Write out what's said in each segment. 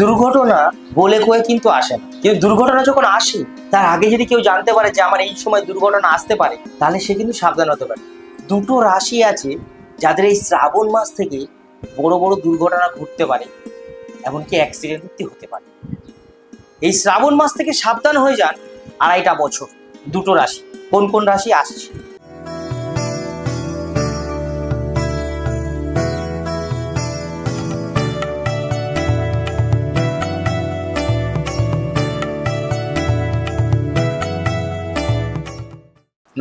দুর্ঘটনা বলে কয়ে কিন্তু আসে না। কিন্তু দুর্ঘটনা যখন আসে, তার আগে যদি কেউ জানতে পারে যে আমার এই সময় দুর্ঘটনা আসতে পারে, তাহলে সে কিন্তু সাবধান হতে পারে। দুটো রাশি আছে যাদের এই শ্রাবণ মাস থেকে বড় বড় দুর্ঘটনা ঘটতে পারে, এমনকি অ্যাক্সিডেন্ট হতে পারে। এই শ্রাবণ মাস থেকে সাবধান হয়ে যান আড়াইটা বছর, দুটো রাশি। কোন কোন রাশি আসছে?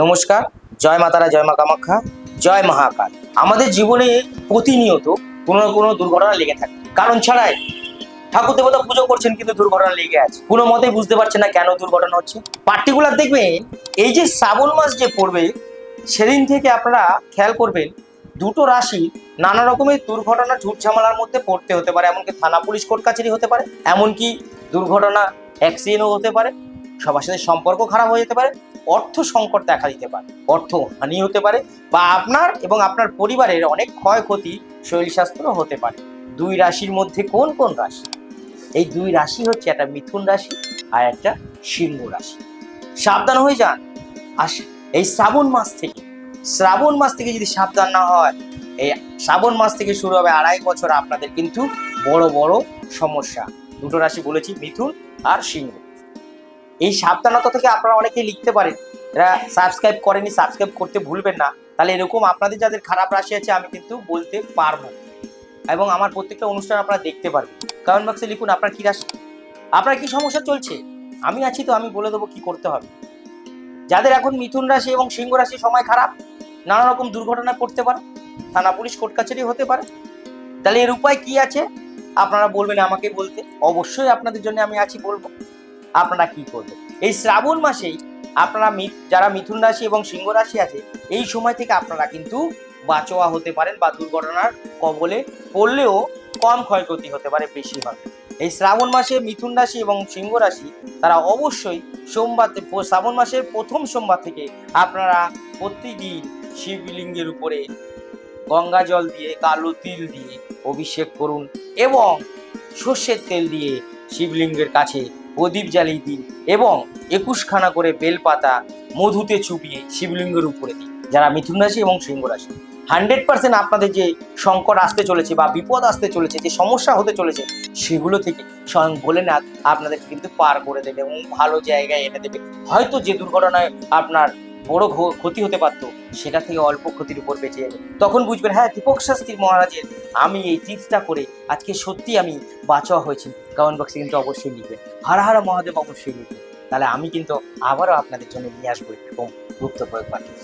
নমস্কার, জয় মাতারা, জয় মা কামাখ্যা, জয় মহাকাল। আমাদের জীবনে প্রতিনিয়ত কোনো না কোনো দুর্ঘটনা লেগে থাকে। কারণ ছাড়াই ঠাকুর দেবতা পুজো করছেন কিন্তু দুর্ঘটনা লেগে আছে। কোনো মতেই বুঝতে পারছেন না কেন দুর্ঘটনা হচ্ছে। পার্টিকুলার দেখবেন, এই যে শ্রাবণ মাস যে পড়বে, সেদিন থেকে আপনারা খেয়াল করবেন, দুটো রাশি নানা রকমের দুর্ঘটনা ঝুট ঝামেলার মধ্যে পড়তে হতে পারে। এমনকি থানা পুলিশ, কোর্ট কাছারি হতে পারে। এমনকি দুর্ঘটনা অ্যাক্সিডেন্টও হতে পারে। সবার সাথে সম্পর্ক খারাপ হয়ে যেতে পারে। অর্থ সংকট দেখা দিতে পারে। অর্থ হানি হতে পারে বা আপনার এবং আপনার পরিবারের অনেক ক্ষয়ক্ষতি, শরীর স্বাস্থ্য হতে পারে। দুই রাশির মধ্যে কোন কোন রাশি? এই দুই রাশি হচ্ছে একটা মিথুন রাশি আর একটা সিংহ রাশি। সাবধান হয়ে যান। আর এই শ্রাবণ মাস থেকে, শ্রাবণ মাস থেকে যদি সাবধান না হয়, এই শ্রাবণ মাস থেকে শুরু হবে আড়াই বছর আপনাদের কিন্তু বড় বড় সমস্যা। দুটো রাশি বলেছি, মিথুন আর সিংহ। এই সাবধানতা থেকে আপনারা অনেকেই লিখতে পারেন। এরা সাবস্ক্রাইব করেনি সাবস্ক্রাইব করতে ভুলবেন না। তাহলে এরকম আপনাদের যাদের খারাপ রাশি আছে, আমি কিন্তু বলতে পারব। এবং আমার প্রত্যেকটা অনুষ্ঠান আপনারা দেখতে পারবেন। কমেন্ট বক্সে লিখুন, আপনার কি রাশি? আপনার কি সমস্যা চলছে? আমি আছি তো, আমি বলে দেবো কি করতে হবে। যাদের এখন মিথুন রাশি এবং সিংহ রাশি সময় খারাপ, নানা রকম দুর্ঘটনায় পড়তে পারে, থানা পুলিশ, কোর্ট কাছারি হতে পারে। তাহলে এর উপায় কি আছে? আপনারা বলবেন আমাকে বলতে। অবশ্যই আপনাদের জন্য আমি আছি বলব। আপনারা কি করবেন? এই শ্রাবণ মাসেই আপনারা যারা মিথুন রাশি এবং সিংহ রাশি আছে, এই সময় থেকে আপনারা কিন্তু বাঁচোয়া হতে পারেন বা দুর্ঘটনার কবলে পড়লেও কম ক্ষয়ক্ষতি হতে পারে বেশি হবে এই শ্রাবণ মাসে মিথুন রাশি এবং সিংহ রাশি, তারা অবশ্যই সোমবার শ্রাবণ মাসের প্রথম সোমবার থেকে আপনারা প্রতিদিন শিবলিঙ্গের উপরে গঙ্গা জল দিয়ে, কালো তিল দিয়ে অভিষেক করুন এবং সর্ষের তেল দিয়ে শিবলিঙ্গের কাছে প্রদীপ জ্বালিয়ে দিন এবং একুশখানা করে বেলপাতা মধুতে চুপিয়ে শিবলিঙ্গের উপরে দিন। যারা মিথুন রাশি এবং সিংহ রাশি, হান্ড্রেড পার্সেন্ট আপনাদের যে সংকট আসতে চলেছে বা বিপদ আসতে চলেছে, যে সমস্যা হতে চলেছে, সেগুলো থেকে স্বয়ং ভোলেনাথ আপনাদের কিন্তু পার করে দেবে এবং ভালো জায়গায় এনে দেবে। হয়তো যে দুর্ঘটনায় আপনার বড় ক্ষতি হতে পারতো, সেটা থেকে অল্প ক্ষতির উপর বেঁচে যাবে। তখন বুঝবেন হ্যাঁ দীপক শাস্ত্রী মহারাজের আমি এই টিপসটা করে আজকে সত্যি আমি বাঁচা হয়েছি। কমেন্ট বক্সে কিন্তু অবশ্যই লিখবেন। হারা হারা মহাদেব অবশ্যই লিখবেন। তাহলে আমি কিন্তু আবারও আপনাদের জন্য নিয়ে আসব এবং গুপ্ত প্রয়োগ পাঠিয়ে